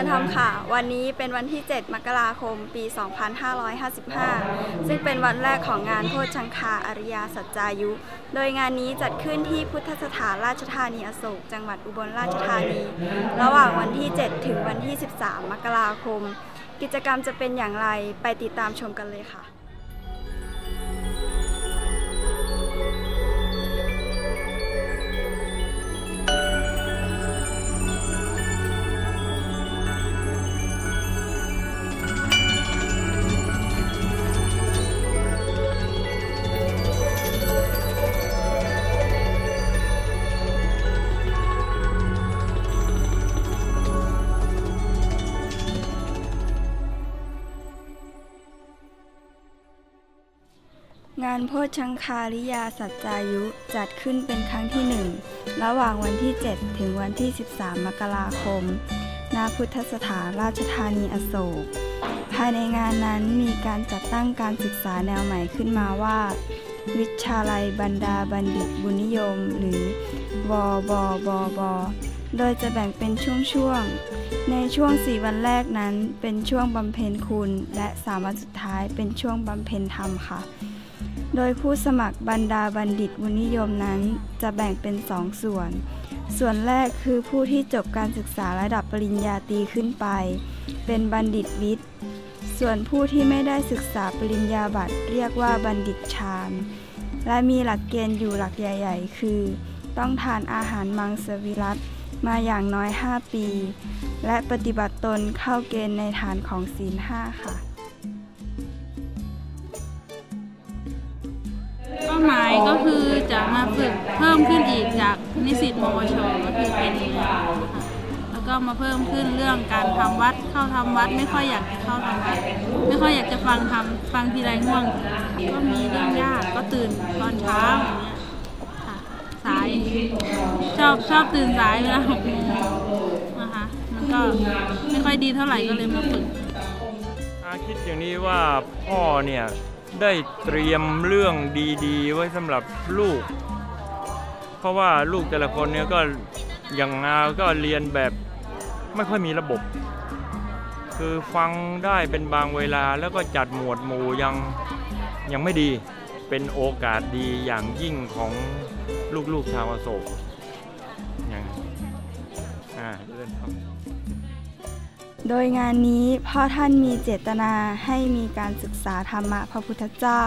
ญธรรมค่ะ วันนี้เป็นวันที่ 7 มกราคม ปี 2555 ซึ่งเป็นวันแรกของงานโพชังคาอริยสัจจายุ โดยงานนี้จัดขึ้นที่พุทธสถานราชธานีอโศก จังหวัดอุบลราชธานี ระหว่างวันที่ 7 ถึงวันที่ 13 มกราคม กิจกรรมจะเป็นอย่างไรไปติดตามชมกันเลยค่ะ งานโพชังคาริยาสัจจายุจัดขึ้นเป็นครั้งที่หนึ่งระหว่างวันที่ 7 ถึงวันที่ 13 มกราคม ณ พุทธสถานราชธานีอโศก ภายในงานนั้นมีการจัดตั้งการศึกษาแนวใหม่ขึ้นมาว่า วิชาลัยบรรดาบัณฑิตบุญนิยม หรือวบบบ โดยจะแบ่งเป็นช่วงๆ ในช่วง 4 วันแรกนั้นเป็นช่วงบำเพ็ญคุณ และ 3 วันสุดท้ายเป็นช่วงบำเพ็ญธรรมค่ะ โดยผู้สมัครบรรดาบัณฑิตวุนิยมนั้นจะแบ่งเป็นสองส่วน ส่วนแรกคือผู้ที่จบการศึกษาระดับปริญญาตรีขึ้นไป เป็นบัณฑิตวิทย์ ส่วนผู้ที่ไม่ได้ศึกษาปริญญาบัตรเรียกว่าบัณฑิตฌานและมีหลักเกณฑ์อยู่หลักใหญ่ ๆ คือ ต้องทานอาหารมังสวิรัตมาอย่างน้อย 5 ปี และปฏิบัติตนเข้าเกณฑ์ในฐานของศีลห้าค่ะ ก็คือจะมาฝึกเพิ่มขึ้นอีกจากนิสิตมวชก็คือเป็นแล้วก็มาเพิ่มขึ้นเรื่องการทำวัดเข้าทำวัด ไม่ค่อยอยากจะเข้าทำวัด ไม่ค่อยอยากจะฟังทำฟังทีไรง่วง ก็มีเรื่องยากก็ตื่นตอนเช้าอย่างเงี้ยสายชอบชอบตื่นสายเวลาหกโมงนะคะมันก็ไม่ค่อยดีเท่าไหร่ก็เลยมาฝึกอาคิดอย่างนี้ว่าพ่อเนี่ย ได้เตรียมเรื่องดีๆ ไว้สำหรับลูก เพราะว่าลูกแต่ละคนเนี่ยก็อย่างงาก็เรียนแบบไม่ค่อยมีระบบ คือฟังได้เป็นบางเวลาแล้วก็จัดหมวดหมู่ยังยังไม่ดีเป็นโอกาสดีอย่างยิ่งของลูกๆชาวอโศกอย่างอ่าเรื่องครับ โดยงานนี้พ่อท่านมีเจตนาให้มีการศึกษาธรรมะพระพุทธเจ้า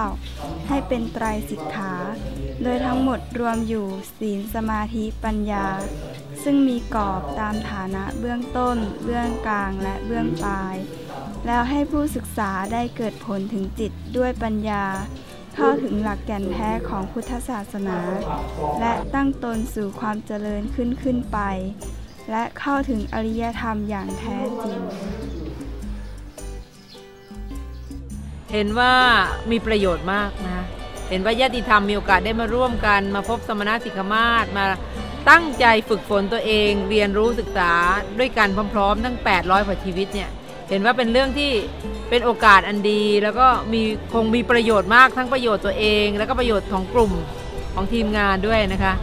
ให้เป็นไตรสิกขา โดยทั้งหมดรวมอยู่ศีลสมาธิปัญญา ซึ่งมีกรอบตามฐานะเบื้องต้น เบื้องกลางและเบื้องปลาย แล้วให้ผู้ศึกษาได้เกิดผลถึงจิตด้วยปัญญา เข้าถึงหลักแก่นแท้ของพุทธศาสนา และตั้งตนสู่ความเจริญขึ้นขึ้นไป และเข้าถึงอริยธรรมอย่างแท้จริง เห็นว่ามีประโยชน์มากนะ เห็นว่าญาติธรรมมีโอกาสได้มาร่วมกัน มาพบสมณสิกมาศมาตั้งใจฝึกฝนตัวเองเรียนรู้ศึกษาด้วยกันพร้อมๆทั้ง 800กว่าชีวิตเนี่ย เห็นว่าเป็นเรื่องที่เป็นโอกาสอันดี แล้วก็มีคงมีประโยชน์มากทั้งประโยชน์ตัวเอง แล้วก็ประโยชน์ของกลุ่มของทีมงานด้วยนะคะ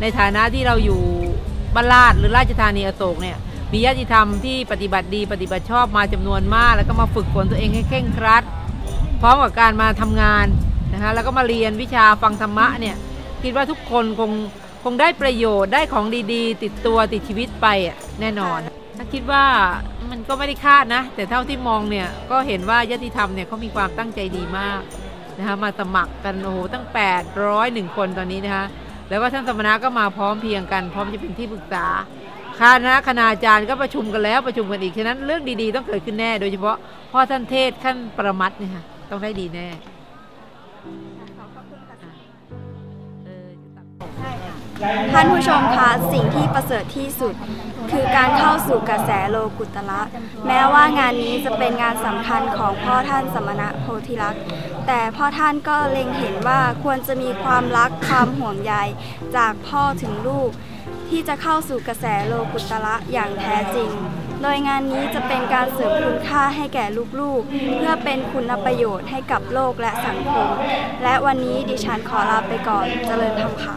ในฐานะที่เราอยู่ บ้านลาดหรือราชธานีอโศกเนี่ยมีญาติธรรมที่ปฏิบัติดีปฏิบัติชอบมาจำนวนมาก แล้วก็มาฝึกฝนตัวเองให้เคร่งครัด พร้อมกับการมาทำงานนะคะแล้วก็มาเรียนวิชาฟังธรรมะเนี่ยคิดว่าทุกคนคงคงได้ประโยชน์ได้ของดีๆ ติดตัวติดชีวิตไปอะแน่นอน ถ้าคิดว่ามันก็ไม่ได้คาดนะ แต่เท่าที่มองเนี่ยก็เห็นว่าญาติธรรมเนี่ยเขามีความตั้งใจดีมากนะคะมาสมัครกันโอ้โหตั้ง 801 คนตอนนี้นะคะ แล้วว่าท่านสมณะก็มาพร้อมเพียงกัน พร้อมจะเป็นที่ปรึกษาคณะคณาจารย์ก็ประชุมกันแล้วประชุมกันอีกฉะนั้นเรื่องดีๆ ต้องเกิดขึ้นแน่ โดยเฉพาะพ่อท่านเทศขั้นประมัดเนี่ยค่ะต้องได้ดีแน่ ท่านผู้ชมคะสิ่งที่ประเสริฐที่สุด คือการเข้าสู่กระแสโลกุตละ แม้ว่างานนี้จะเป็นงานสำคัญของพ่อท่านสมณะโพธิลักษณ์แต่พ่อท่านก็เล็งเห็นว่าควรจะมีความรักความห่วงใยจากพ่อถึงลูก ที่จะเข้าสู่กระแสโลกุตละอย่างแท้จริง โดยงานนี้จะเป็นการเสริมคุณค่าให้แก่ลูกๆ เพื่อเป็นคุณประโยชน์ให้กับโลกและสังคม และวันนี้ดิฉันขอลาไปก่อน เจริญธรรมค่ะ